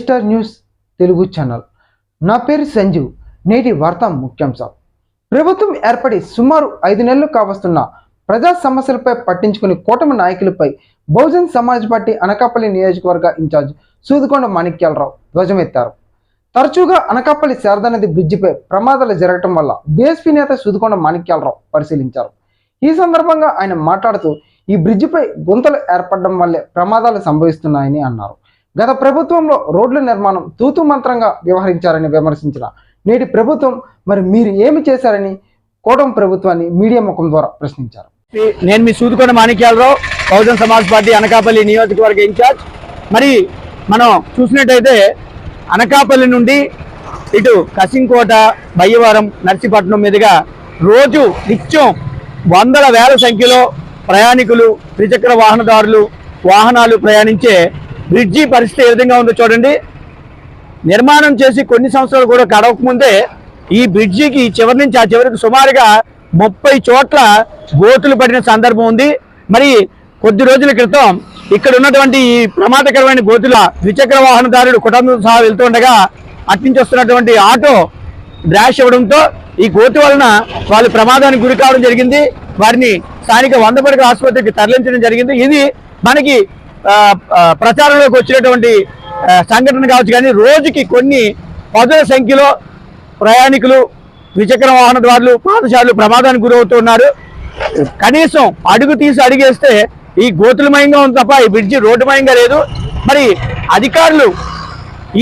Star news Telugu channel. నా పేరు సంజీవ్ నేటి వార్త ముఖ్యాంశం. ప్రభుత్వం ఏర్పడి సుమారు ఐదు నెలలు కావస్తున్న ప్రజా సమస్యలపై పట్టించుకుని కూటమి నాయకులపై బహుజన్ సమాజ్ పార్టీ అనకాపల్లి నియోజకవర్గ ఇన్ఛార్జ్ సూదుకొండ మాణిక్యాలరావు ధ్వజమెత్తారు. తరచుగా అనకాపల్లి శారదానది బ్రిడ్జిపై ప్రమాదాలు జరగటం వల్ల బీఎస్పీ నేత సూదుకొండ మాణిక్యాలరావు పరిశీలించారు. ఈ సందర్భంగా ఆయన మాట్లాడుతూ ఈ బ్రిడ్జిపై గుంతలు ఏర్పడడం వల్లే ప్రమాదాలు సంభవిస్తున్నాయని అన్నారు. గత ప్రభుత్వంలో రోడ్ల నిర్మాణం తూతు మంత్రంగా వ్యవహరించారని విమర్శించిన నేటి ప్రభుత్వం మరి మీరు ఏమి చేశారని కోటం ప్రభుత్వాన్ని మీడియా ముఖం ద్వారా ప్రశ్నించారు. నేను మీ సూదుకొండ మాణిక్యాలరావు బహుజన్ సమాజ్ పార్టీ అనకాపల్లి నియోజకవర్గ ఇన్ఛార్జ్. మరి మనం చూసినట్టయితే అనకాపల్లి నుండి ఇటు కసింకోట బయ్యవరం నర్సీపట్నం మీదుగా రోజు నిత్యం వందల వేల సంఖ్యలో ప్రయాణికులు ద్విచక్ర వాహనదారులు వాహనాలు ప్రయాణించే బ్రిడ్జి పరిస్థితి ఏ విధంగా ఉందో చూడండి. నిర్మాణం చేసి కొన్ని సంవత్సరాలు కూడా గడవకముందే ఈ బ్రిడ్జికి చివరి నుంచి ఆ చివరికి సుమారుగా ముప్పై చోట్ల గోతులు పడిన సందర్భం ఉంది. మరి కొద్ది రోజుల క్రితం ఇక్కడ ఉన్నటువంటి ఈ ప్రమాదకరమైన గోతుల ద్విచక్ర వాహనదారుడు కుటుంబం సహా వెళ్తుండగా అట్నుంచి వస్తున్నటువంటి ఆటో డ్రాష్ ఇవ్వడంతో ఈ గోతు వలన వాళ్ళు ప్రమాదానికి గురి కావడం జరిగింది. వారిని స్థానిక వంద పడక ఆసుపత్రికి తరలించడం జరిగింది. ఇది మనకి ప్రచారంలోకి వచ్చినటువంటి సంఘటన కావచ్చు కానీ రోజుకి కొన్ని పదుల సంఖ్యలో ప్రయాణికులు ద్విచక్ర వాహనదారులు పాదచారులు ప్రమాదానికి గురవుతున్నారు కనీసం అడుగు తీసి అడిగేస్తే ఈ గోతులమయంగా ఉంది తప్ప ఈ బ్రిడ్జి రోడ్డుమయంగా లేదు. మరి అధికారులు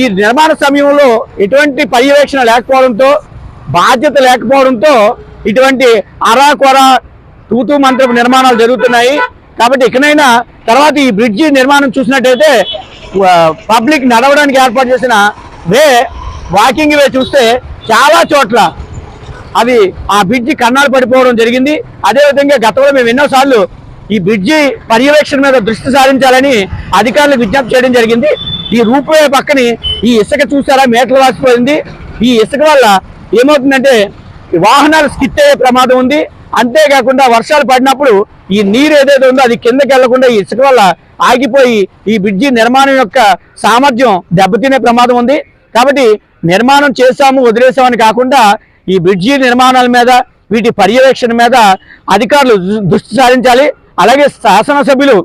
ఈ నిర్మాణ సమయంలో ఎటువంటి పర్యవేక్షణ లేకపోవడంతో బాధ్యత లేకపోవడంతో ఇటువంటి అరాకొర తూతూ మంత్రపు నిర్మాణాలు జరుగుతున్నాయి. కాబట్టి ఇకనైనా తర్వాత ఈ బ్రిడ్జి నిర్మాణం చూసినట్టయితే పబ్లిక్ నడవడానికి ఏర్పాటు చేసిన వే వాకింగ్ వే చూస్తే చాలా చోట్ల అవి ఆ బ్రిడ్జి కన్నాలు పడిపోవడం జరిగింది. అదేవిధంగా గతంలో మేము ఎన్నోసార్లు ఈ బ్రిడ్జి పర్యవేక్షణ మీద దృష్టి సారించాలని అధికారులకు విజ్ఞప్తి చేయడం జరిగింది. ఈ రూపే పక్కని ఈ ఇసుక చూసారా? మేటలు వాసిపోయింది ఈ ఇసుక వల్ల ఏమవుతుందంటే వాహనాలు స్కిట్ అయ్యే ప్రమాదం ఉంది. అంతేకాకుండా వర్షాలు పడినప్పుడు ఈ నీరు ఏదైతే ఉందో అది కిందకి వెళ్ళకుండా ఈ ఇసుక వల్ల ఆగిపోయి ఈ బ్రిడ్జి నిర్మాణం యొక్క సామర్థ్యం దెబ్బతినే ప్రమాదం ఉంది. కాబట్టి నిర్మాణం చేశాము వదిలేసామని కాకుండా ఈ బ్రిడ్జి నిర్మాణాల మీద వీటి పర్యవేక్షణ మీద అధికారులు దృష్టి సారించాలి. అలాగే శాసనసభ్యులు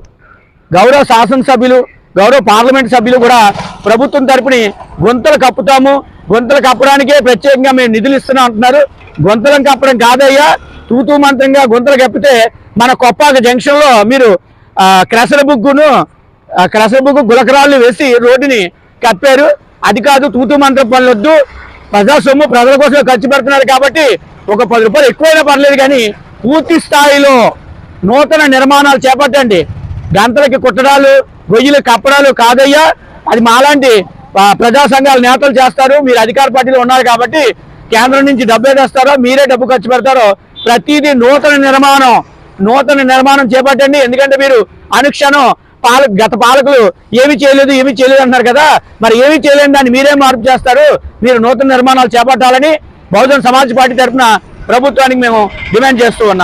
గౌరవ శాసనసభ్యులు గౌరవ పార్లమెంట్ సభ్యులు కూడా ప్రభుత్వం తరపుని గుంతలు కప్పుతాము. గుంతలు కప్పడానికే ప్రత్యేకంగా మేము నిధులు ఇస్తున్నాం అంటున్నారు. గుంతలను కప్పడం కాదయ్యా. తూతుమంతంగా గుంతలు కప్పితే మన కొప్పాక జంక్షన్లో మీరు ఆ, క్రసర బుగ్గును ఆ, క్రసర బుగ్గు గులకరాళ్ళు వేసి రోడ్డుని కప్పారు. అది కాదు తూతూ మంత్రం పనులొద్దు. ప్రజా సొమ్ము ప్రజల కోసం ఖర్చు పెడుతున్నారు కాబట్టి ఒక పది రూపాయలు ఎక్కువైనా పర్లేదు కానీ పూర్తి స్థాయిలో నూతన నిర్మాణాలు చేపట్టండి. గంటలకి కుట్టడాలు గొయ్యిలు కప్పడాలు కాదయ్యా. అది మాలాంటి ప్రజా సంఘాల నేతలు చేస్తారు. మీరు అధికార పార్టీలో ఉన్నారు కాబట్టి కేంద్రం నుంచి డబ్బు ఏదేస్తారో మీరే డబ్బు ఖర్చు పెడతారో ప్రతిదీ నూతన నిర్మాణం నూతన నిర్మాణం చేపట్టండి. ఎందుకంటే మీరు అనుక్షణం పాల గత పాలకులు ఏమి చేయలేదు ఏమి చేయలేదు అంటున్నారు కదా. మరి ఏమి చేయలేని దాన్ని మీరే మార్పు చేస్తారు. మీరు నూతన నిర్మాణాలు చేపట్టాలని బహుజన్ సమాజ్ పార్టీ తరఫున ప్రభుత్వానికి మేము డిమాండ్ చేస్తూ ఉన్నాం.